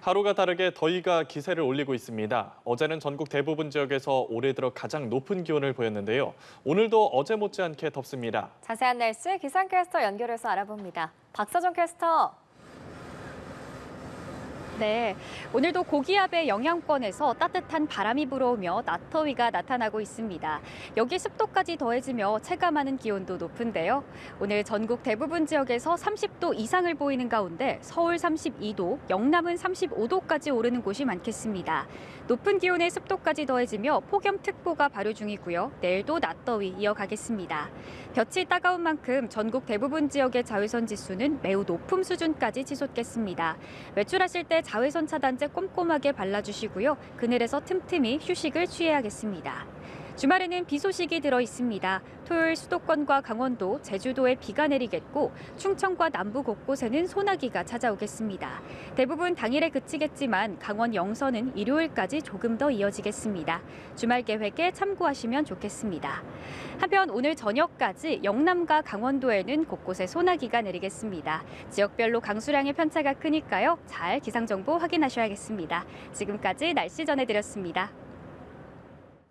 하루가 다르게 더위가 기세를 올리고 있습니다. 어제는 전국 대부분 지역에서 올해 들어 가장 높은 기온을 보였는데요. 오늘도 어제 못지않게 덥습니다. 자세한 날씨 기상캐스터 연결해서 알아봅니다. 박서정 캐스터. 네, 오늘도 고기압의 영향권에서 따뜻한 바람이 불어오며 낮더위가 나타나고 있습니다. 여기 습도까지 더해지며 체감하는 기온도 높은데요. 오늘 전국 대부분 지역에서 30도 이상을 보이는 가운데 서울 32도, 영남은 35도까지 오르는 곳이 많겠습니다. 높은 기온에 습도까지 더해지며 폭염특보가 발효 중이고요. 내일도 낮더위 이어가겠습니다. 볕이 따가운 만큼 전국 대부분 지역의 자외선 지수는 매우 높은 수준까지 치솟겠습니다. 외출하실 때 자외선 차단제 꼼꼼하게 발라주시고요. 그늘에서 틈틈이 휴식을 취해야겠습니다. 주말에는 비 소식이 들어 있습니다. 토요일 수도권과 강원도, 제주도에 비가 내리겠고 충청과 남부 곳곳에는 소나기가 찾아오겠습니다. 대부분 당일에 그치겠지만 강원 영서는 일요일까지 조금 더 이어지겠습니다. 주말 계획에 참고하시면 좋겠습니다. 한편 오늘 저녁까지 영남과 강원도에는 곳곳에 소나기가 내리겠습니다. 지역별로 강수량의 편차가 크니까요. 잘 기상 정보 확인하셔야겠습니다. 지금까지 날씨 전해드렸습니다.